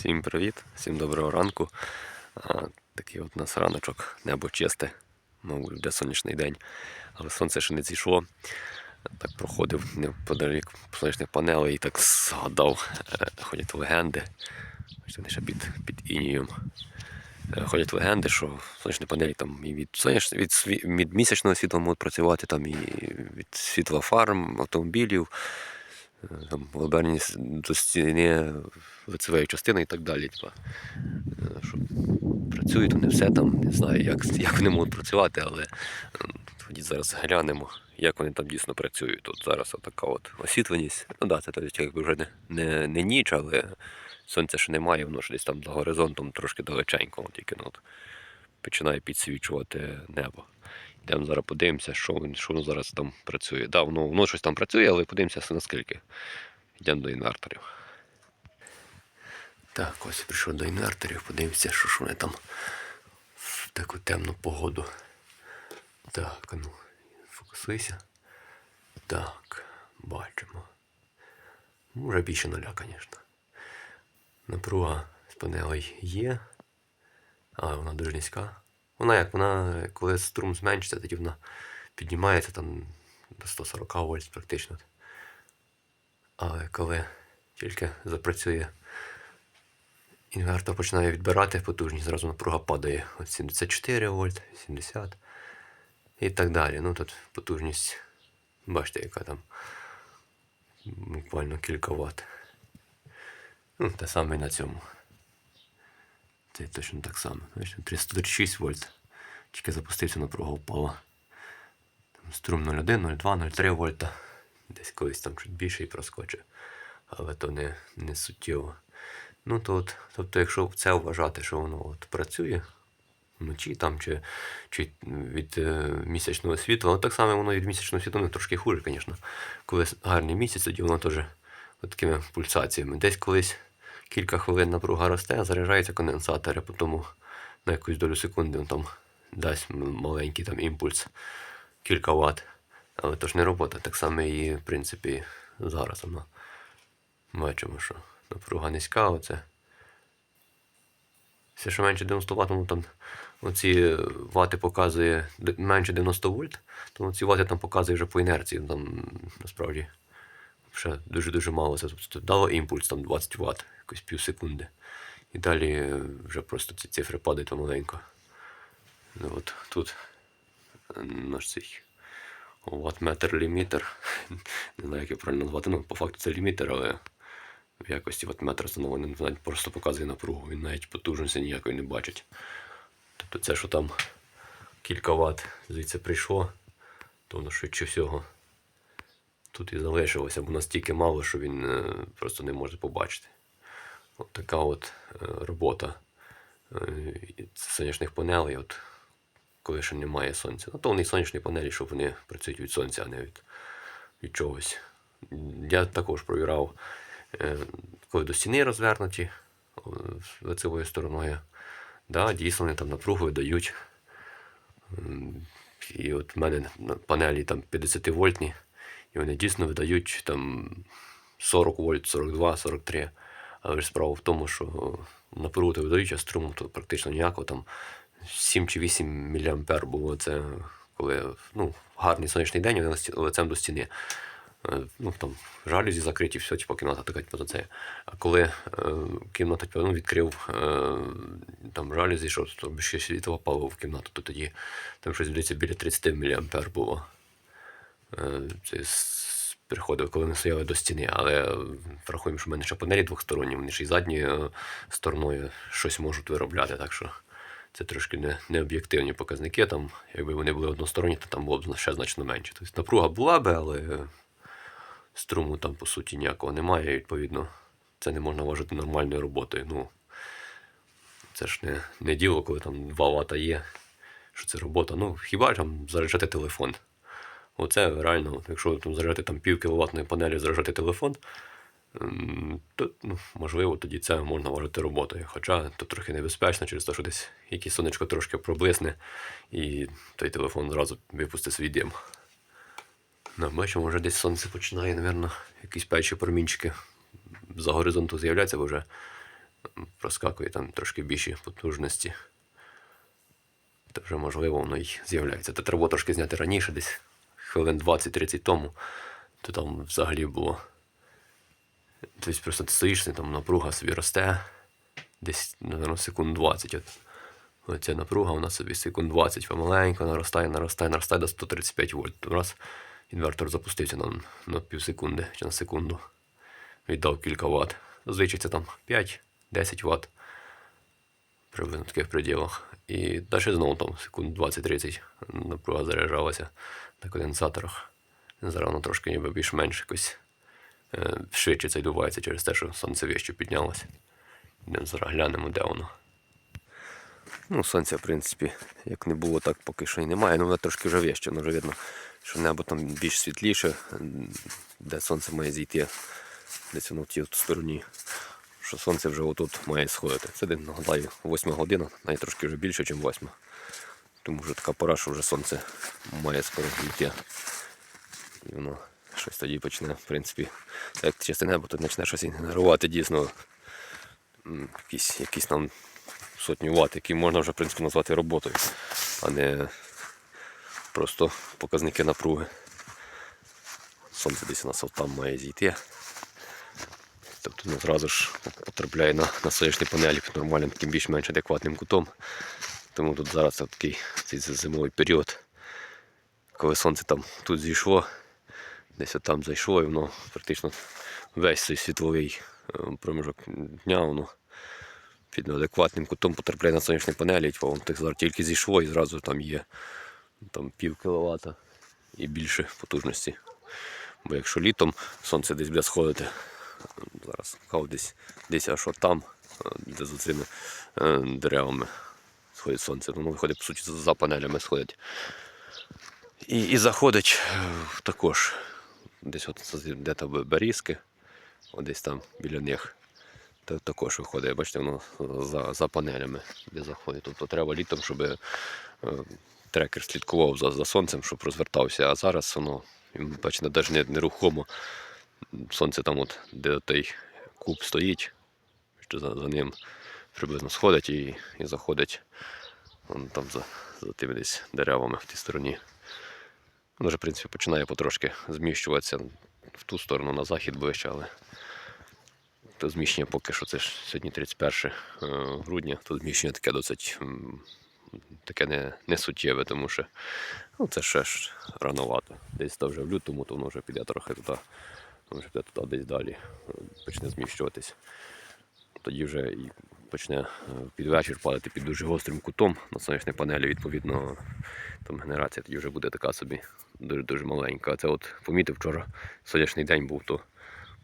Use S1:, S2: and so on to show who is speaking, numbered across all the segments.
S1: Всім привіт, всім доброго ранку. Такий от у нас раночок, небо чисте, мабуть, буде сонячний день, але сонце ще не зійшло. Так проходив неподалік сонячних панелей і так згадав, е, ходять легенди. Вони ще під, під інієм. Е, Ходять легенди, що сонячні панелі там і від, соняш... від, від місячного світла можуть працювати, там і від світла фарм, автомобілів, там, виберні с- до стіни лицевої частини і так далі. Типа, Е, що працюють вони все там, не знаю, як, як вони можуть працювати, але е, тоді зараз глянемо, як вони там дійсно працюють. Тут зараз така от освітленість. Ну да, це якби вже не, не, не ніч, але сонця ще немає, воно ж десь там за горизонтом трошки далеченько, тільки ну, от, починає підсвічувати небо. Йдемо зараз подивимося, що, він- що воно зараз там працює. Да, воно, воно щось там працює, але подивимося наскільки. Йдемо до інверторів. Так, ось прийшов до інверторів, подивимося, що ж вони там в таку темну погоду. Так, ну, фокусуйся. Так, бачимо. Ну, Вже більше нуля, звісно. Напруга з панелей є, але вона дуже низька. Вона як вона, коли струм зменшиться, тоді вона піднімається там до 140 вольт практично. Але коли тільки запрацює інвертор починає відбирати потужність, зразу напруга падає. От 74 вольт, 70 і так далі. Ну тут потужність, бачите, яка там буквально кілька ватт. Ну, те саме і на цьому. Це точно так само. Бачите, 336 вольт. Тільки запустився, напруга впала. Струм 0,1, 0,2, 0,3 вольта. Десь колись там чуть більше і проскочить. Але то не, не суттєво. Ну то от, тобто, якщо це вважати, що воно от працює вночі там чи, чи від е, місячного світла, ну так само воно від місячного світла ну, трошки хуже, звісно. Коли гарний місяць, тоді воно теж такими пульсаціями. Десь колись кілька хвилин напруга росте, заряджаються конденсатори, потім на якусь долю секунди він там дасть маленький там імпульс, кілька ватт. Але то ж не робота, так само і в принципі зараз вона. Бачимо, що напруга низька, оце. Все, що менше 90 Вт, ну там оці вати показує менше 90 вольт, то ці вати там показує вже по інерції. Там насправді ще дуже-дуже мало. Це тобто дало імпульс там 20 Вт, якось пів секунди. І далі е, вже просто ці цифри падають помаленько. Ну, от тут е, наш цей ваттметр лімітер. Не знаю, як його правильно назвати. Ну, по факту це лімітер, але в якості ваттметра встановлений, навіть просто показує напругу, він навіть потужності ніякої не бачить. Тобто це, що там кілька ватт звідси прийшло, то воно швидше всього тут і залишилося, бо настільки мало, що він е, просто не може побачити. От така от е, робота е, сонячних панелей, от, коли ще немає сонця. Ну, то вони сонячні панелі, щоб вони працюють від сонця, а не від, від чогось. Я також провірав, коли до стіни розвернуті лицевою стороною. Да, дійсно вони там напругу видають. М, І от в мене панелі там 50 вольтні, і вони дійсно видають там 40 вольт, 42, 43. Але справа в тому, що напругу то видають, а струму то практично ніякого. Там 7 чи 8 мА було це, коли ну, гарний сонячний день, вони лицем до стіни. Е, Ну, там жалюзі закриті, все, типу, кімната така, типу, це. А коли е, кімната типу, ну, відкрив е, там жалюзі, щоб ще світло попало в кімнату, то тоді там щось здається біля 30 мА було. Е, це приходив, коли ми стояли до стіни, але врахуємо, що в мене ще панелі двохсторонні, вони ж і задньою е, стороною щось можуть виробляти, так що це трошки не, не об'єктивні показники. Там, якби вони були односторонні, то там було б ще значно менше. Тобто напруга була би, але е, струму там по суті ніякого немає, і відповідно це не можна вважати нормальною роботою. Ну, це ж не, не діло, коли там 2 Вт є, що це робота. Ну, хіба там заряджати телефон. Оце реально, якщо там заряджати там пів кіловатної панелі, заряджати телефон, то ну, можливо тоді це можна вважати роботою. Хоча то трохи небезпечно через те, що десь якесь сонечко трошки проблисне, і той телефон зразу випустить свій дим. Ну, бачимо, вже десь сонце починає, напевно, якісь перші промінчики за горизонту з'являться, бо вже проскакує там трошки більші потужності. То вже можливо воно й з'являється. Та треба трошки зняти раніше, десь хвилин 20-30 тому, то там взагалі було. Тобто просто ти стоїш, там напруга собі росте десь, напевно, секунд 20. От. Оця напруга нас собі секунд 20 помаленьку наростає, наростає, наростає до 135 вольт. Раз інвертор запустився на, на пів чи на секунду. Віддав кілька ватт. Зазвичай це там 5-10 ватт приблизно в таких пределах. І далі знову там секунд 20-30 напруга заряджалася на конденсаторах. Зараз воно трошки ніби більш-менш якось е, швидше це відбувається через те, що сонце вище піднялося. Йдемо зараз глянемо, де воно. Ну, сонця, в принципі, як не було, так поки що і немає. Ну, воно трошки вже вище, воно вже видно, що небо там більш світліше, де сонце має зійти, десь воно в тій стороні. Що сонце вже отут має сходити. Це десь, нагадаю, 8 година, навіть трошки вже більше, ніж 8. Тому вже така пора, що вже сонце має скоро йти. І воно щось тоді почне, в принципі, як чисте небо, то почне щось генерувати дійсно якісь, якісь там сотні ватт, які можна вже в принципі назвати роботою, а не просто показники напруги. Сонце десь у нас от там має зійти. Тобто воно зразу ж потрапляє на, на сонячні панелі під нормальним, таким більш-менш адекватним кутом. Тому тут зараз такий цей зимовий період, коли сонце там тут зійшло, десь от там зайшло, і воно практично весь цей світловий е, проміжок дня воно під адекватним кутом потрапляє на сонячні панелі, типу, воно зараз тільки зійшло і зразу там є там, пів кіловата і більше потужності. Бо якщо літом сонце десь буде сходити, зараз хав десь, десь аж от там, е, де за цими е, деревами сходить сонце, воно виходить, по суті, за- панелями сходить. І, і заходить е, також десь от де там берізки, десь там біля них. Також виходить, бачите, воно за, за панелями де заходить. Тобто треба літом, щоб трекер слідкував за, за сонцем, щоб розвертався. А зараз воно, бачите, навіть не, нерухомо. Сонце там, от, де той куб стоїть, що за, за ним приблизно сходить і, і заходить вон там за, за тими десь деревами в тій стороні. Воно вже, в принципі, починає потрошки зміщуватися в ту сторону, на захід ближче, але то зміщення поки що це ж сьогодні 31 е, грудня, то зміщення таке досить таке не, не суттєве, тому що ну, це ще ж рановато. Десь то вже в лютому, то воно вже піде трохи туди, воно вже піде туди десь далі, е, почне зміщуватись. Тоді вже і почне е, під вечір падати під дуже гострим кутом на сонячній панелі, відповідно, там генерація тоді вже буде така собі дуже дуже маленька. Це от помітив вчора сонячний день був, то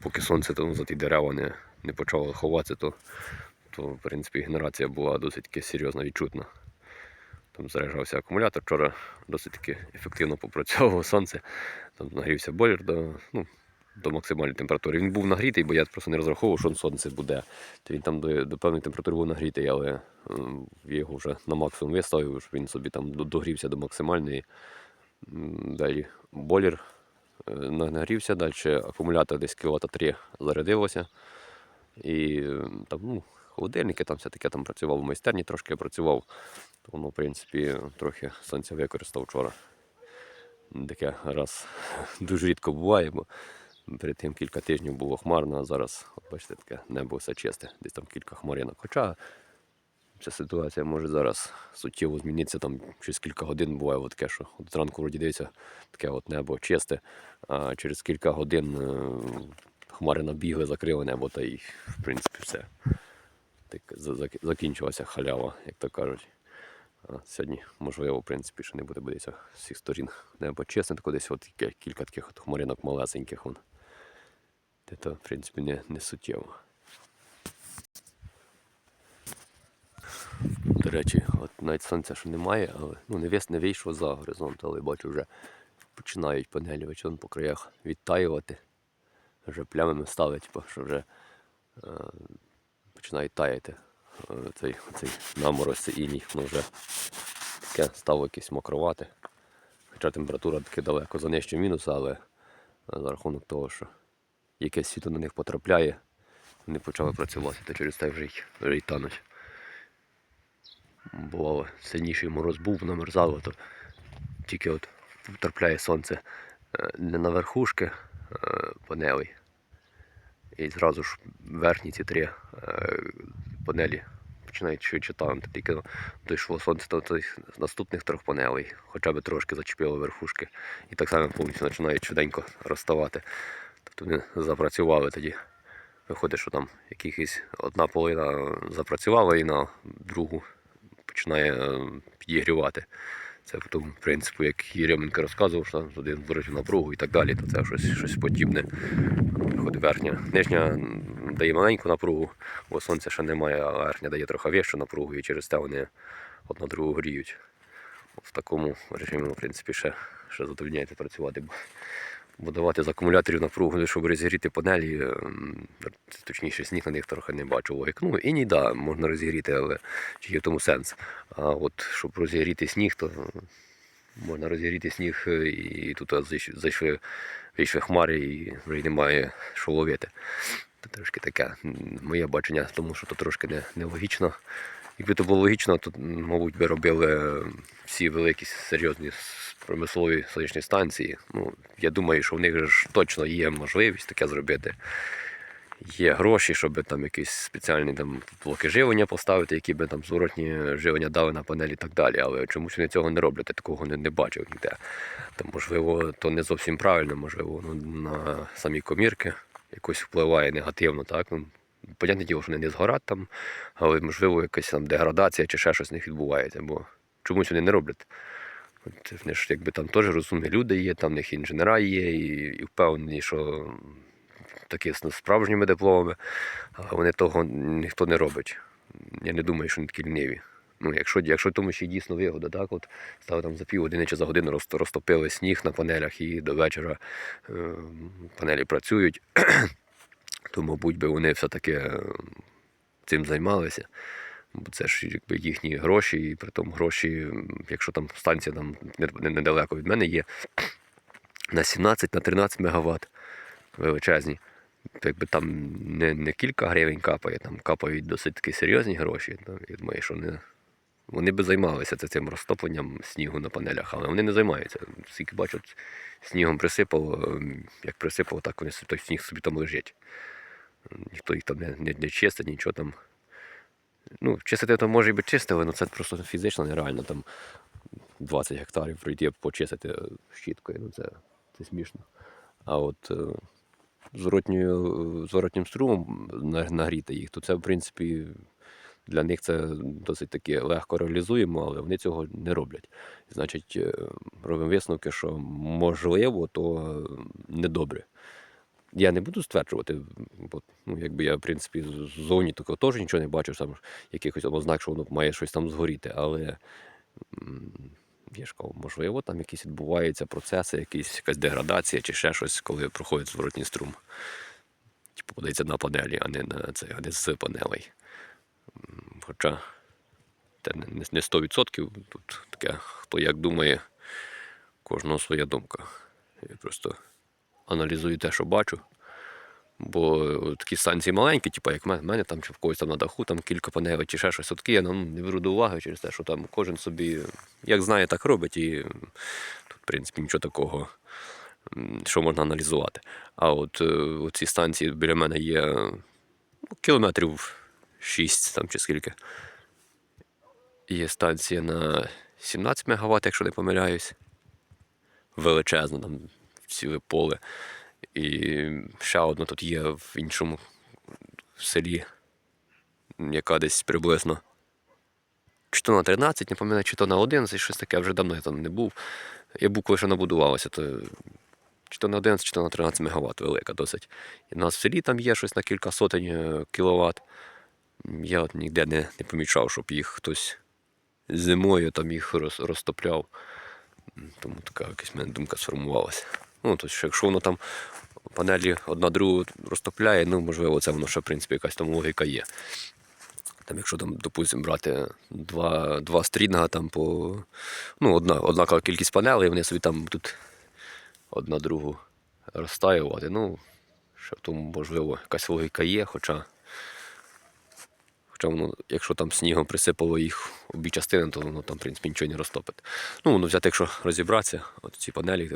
S1: поки сонце там за ті дерева не, не почало ховатися, то, то в принципі генерація була досить таки серйозно відчутна. Там заряджався акумулятор, вчора досить таки ефективно попрацьовував сонце, там нагрівся бойлер до, ну, до максимальної температури. Він був нагрітий, бо я просто не розраховував, що сонце буде. То він там до, до певної температури був нагрітий, але ем, я його вже на максимум виставив, щоб він собі там догрівся до максимальної. Далі бойлер е, нагрівся, далі акумулятор десь кіловата 3 зарядилося. І е, там, ну, холодильники там все таке там працював, в майстерні трошки я працював. То воно, в принципі, трохи сонця використав вчора. Таке раз дуже рідко буває, бо перед тим кілька тижнів було хмарно, а зараз, от бачите, таке небо все чисте, десь там кілька хмаринок. Хоча ця ситуація може зараз суттєво змінитися, там через кілька годин буває от таке, що от зранку вроді дивиться, таке от небо чисте, а через кілька годин е, хмари набігли, закрили небо, та й в принципі все. Так, закінчилася халява, як то кажуть. А сьогодні, можливо, в принципі, що не буде з всіх сторін. Небо чесне, тако десь от кілька таких от хмаринок малесеньких. Вон. То, в принципі, не, не суттєво. До речі, от навіть сонця ще немає, але ну, не, вис, не вийшло за горизонт, але бачу, вже починають панелі вечором по краях відтаювати. Вже плямами ставить, типу, що вже е, починає таяти е, цей, цей намороз, іній, воно вже таке стало якесь мокровате. Хоча температура таки далеко за нижче мінуса, але е, за рахунок того, що якесь світло на них потрапляє, вони почали працювати, то через те вже й, вже й тануть. Бувало, сильніший мороз був, намерзало, то тільки от потрапляє сонце е, не на верхушки е, панелей. І зразу ж верхні ці три е, панелі починають швидше танути. Тільки дійшло сонце до тих наступних трьох панелей, хоча б трошки зачепило верхушки. І так само повністю починають швиденько розставати. Тобто вони запрацювали тоді. Виходить, що там якихось одна половина запрацювала і на другу починає е, підігрівати. Це по тому принципу, як Єременко розказував, що один беруть напругу і так далі, то це щось, щось подібне. Виходить верхня. Нижня дає маленьку напругу, бо сонця ще немає, а верхня дає трохи вищу напругу, і через те вони одна другу гріють. В такому режимі, в принципі, ще, ще задовольняється працювати. Бо з акумуляторів напругу, щоб розігріти панелі, ем, точніше, сніг на них трохи не бачу логік. Ну, і ні, да, можна розігріти, але чи є в тому сенс. А от щоб розігріти сніг, то можна розігріти сніг е, і тут зайшли, вийшли хмари і вже немає що ловити. Це трошки таке моє бачення, тому що то трошки не, нелогічно. Якби то було логічно, то, мабуть, би робили всі великі серйозні промислові сонячні станції. Ну, я думаю, що в них ж точно є можливість таке зробити. Є гроші, щоб там якісь спеціальні там блоки живлення поставити, які би там зворотні живлення дали на панелі і так далі. Але чомусь вони цього не роблять, я такого не, не бачив ніде. Там, можливо, то не зовсім правильно, можливо, ну, на самі комірки якось впливає негативно, так? Ну, понятне діло, що вони не згорать там, але можливо якась там деградація чи ще щось в них відбувається, бо чомусь вони не роблять. От, вони ж якби там теж розумні люди є, там в них інженера є, і, і впевнені, що такі з справжніми дипломами, але вони того ніхто не робить. Я не думаю, що вони такі ліниві. Ну, якщо, якщо тому ще дійсно вигода, так, от стали там за півгодини чи за годину розтопили сніг на панелях і до вечора е, панелі працюють, то, мабуть, би вони все-таки е, цим займалися. Бо це ж якби їхні гроші, і при тому гроші, якщо там станція там не- не- недалеко від мене є, на 17 на 13 мегаватт величезні. То якби там не, не кілька гривень капає, там капають досить таки серйозні гроші. То, я думаю, що не, вони би займалися цим розтопленням снігу на панелях, але вони не займаються. Скільки бачу, снігом присипало, ем, як присипало, так вони той сніг собі там лежить. Ніхто їх там не, не, не чистить, нічого там. Ну, чистити то може і би чистили, але це просто фізично нереально. Там 20 гектарів пройти почистити щіткою. Ну, це, це смішно. А от е, зворотнім струмом нагріти їх, то це, в принципі, для них це досить таки легко реалізуємо, але вони цього не роблять. Значить, е, робимо висновки, що можливо, то е, недобре. Я не буду стверджувати, бо ну, якби я, в принципі, ззовні такого теж нічого не бачу, там якихось ознак, що воно має щось там згоріти, але я ж кажу, можливо, там якісь відбуваються процеси, якісь, якась деградація чи ще щось, коли проходить зворотній струм. Типу подається на панелі, а не на це, а не з панелей. Хоча це не 100%, тут таке, хто як думає, кожного своя думка. Я просто аналізую те, що бачу. Бо е, такі станції маленькі, типу, як в мене, мене там чи в когось там на даху, там кілька панелей чи ще щось. От таке я ну, не беру до уваги через те, що там кожен собі як знає, так робить. І тут, в принципі, нічого такого, що можна аналізувати. А от е, ці станції біля мене є ну, кілометрів 6 там чи скільки. Є станція на 17 МВт, якщо не помиляюсь. Величезна, там ціле поле. І ще одна тут є в іншому селі, яка десь приблизно чи то на 13, не пам'ятаю, чи то на 11, щось таке, вже давно я там не був. Я був, коли ще набудувалося, то чи то на 11, чи то на 13 МВт велика досить. І в нас в селі там є щось на кілька сотень е, кіловат. Я от ніде не, не помічав, щоб їх хтось зимою там їх роз, розтопляв. Тому така якась в мене думка сформувалася. Ну, тобто, якщо воно там панелі одна другу розтопляє, ну, можливо, це воно ще, в принципі, якась там логіка є. Там, якщо там, допустимо, брати два, два стрінга там по. Ну, одна, однакова кількість панелей, вони собі там тут одна другу розтаювати. Ну, в тому, можливо, якась логіка є, хоча Хоча воно, якщо там снігом присипало їх обі частини, то воно там, в принципі, нічого не розтопить. Ну, воно взяти, якщо розібратися, от ці панелі,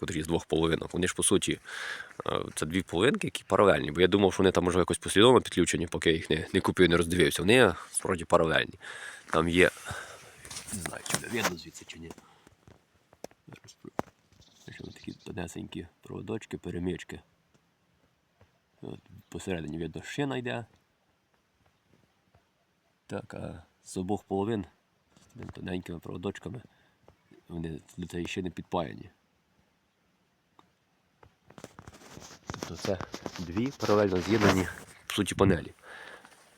S1: котрі з двох половинок, вони ж по суті, е, це дві половинки, які паралельні. Бо я думав, що вони там можливо якось послідовно підключені, поки я їх не, не купив, не роздивився. Вони справді паралельні. Там є. Не знаю, чи не видно звідси чи ні. Такі тонесенькі проводочки, перемички. От посередині видно шина йде. Так, а з обох половин з тоненькими проводочками вони до цієї ще не підпаяні. Тобто це дві паралельно з'єднані в суті панелі.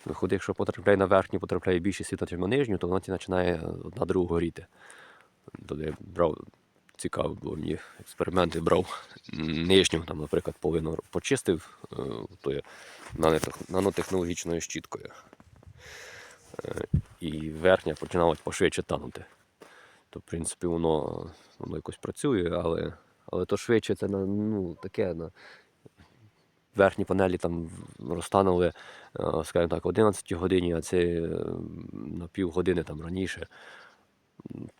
S1: Виходить, якщо потрапляє на верхню, потрапляє більше світла, ніж на нижню, то вона починає одна другу горіти. Тоді я брав цікаво було мені експерименти брав нижню, там, наприклад, половину почистив е, тою нанотехнологічною щіткою. І верхня починала пошвидше танути. То, в принципі, воно, воно якось працює, але, але то швидше це на, ну, таке на верхні панелі там розтанули, е, скажімо так, 11 годині, а це е, на півгодини там раніше.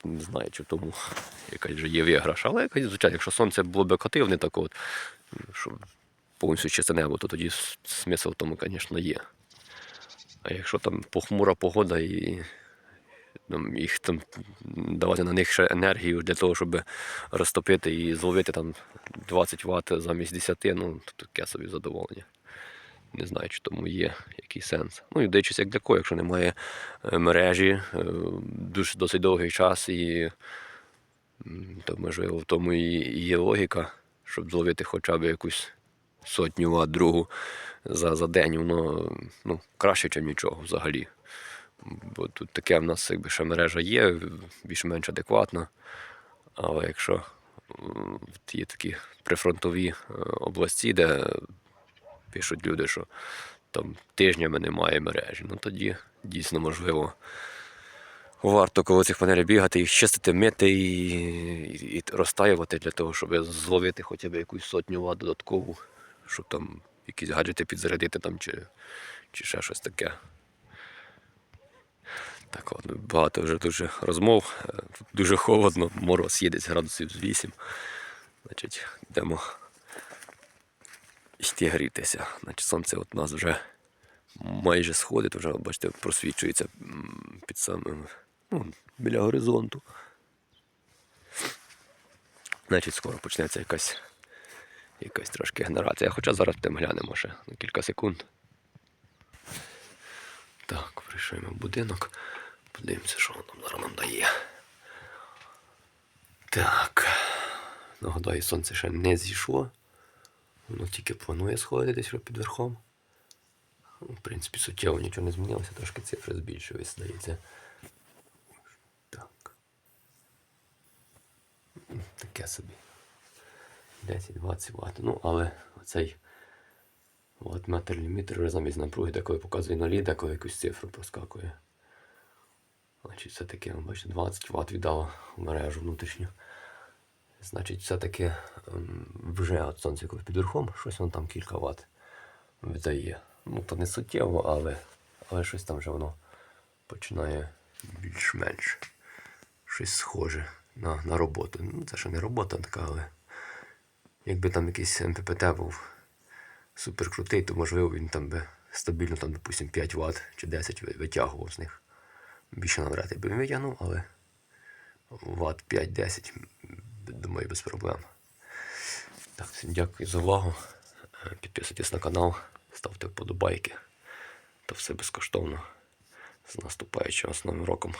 S1: Не знаю, чи в тому якась вже є виграш. Але звичайно, якщо сонце було б котивне, так от, що повністю чисте небо, то тоді смисл в тому, звісно, є. А якщо там похмура погода і там, їх там давати на них ще енергію для того, щоб розтопити і зловити там 20 Вт замість 10, ну то таке собі задоволення. Не знаю, чи тому є який сенс. Ну і дивлячись, як для кого, якщо немає е, мережі е, дуже досить довгий час, і то можливо в тому і є логіка, щоб зловити хоча б якусь сотню ват другу за, за день, воно ну, краще, ніж нічого взагалі. Бо тут таке в нас якби ще мережа є, більш-менш адекватна. Але якщо є такі прифронтові е, області, де пишуть люди, що там тижнями немає мережі, ну тоді дійсно можливо. Варто коло цих панелей бігати, їх чистити, мити і, і, і розтаювати для того, щоб зловити хоча б якусь сотню ват додаткову, щоб там якісь гаджети підзарядити там, чи, чи ще щось таке. Так от, багато вже дуже розмов. Е, Тут дуже холодно, мороз є десь градусів з 8. Значить, йдемо йти грітися. Значить, сонце от нас вже майже сходить, вже, бачите, просвічується під самим ну, біля горизонту. Значить, скоро почнеться якась, якась трошки генерація. Хоча зараз тим глянемо ще на кілька секунд. Так, прийшов в будинок. Подивимося, що воно зараз нам дає. Так. Нагадаю, сонце ще не зійшло. Воно тільки планує сходити десь під верхом. Ну, В принципі, суттєво нічого не змінилося, трошки цифри збільшились, здається. Так. Таке собі. 10-20 Вт. Ну, але оцей ваттметр лімітер замість напруги деколи показує нулі, деколи якусь цифру проскакує. Значить, все-таки, бачите, 20 Вт віддало в мережу внутрішню. Значить, все-таки ем, вже от сонце коли під верхом, щось воно там кілька Вт видає. Ну, то не суттєво, але, але щось там вже воно починає більш-менш щось схоже на, на роботу. Ну, це ще не робота така, але якби там якийсь МППТ був супер крутий, то можливо він там би стабільно, там, допустим, 5 Вт чи 10 витягував з них. Більше навряд би він витягнув, але Вт 5-10, думаю, без проблем. Так, всім дякую за увагу. Е, Підписуйтесь на канал, ставте вподобайки. Та все безкоштовно. З наступаючим з Новим роком.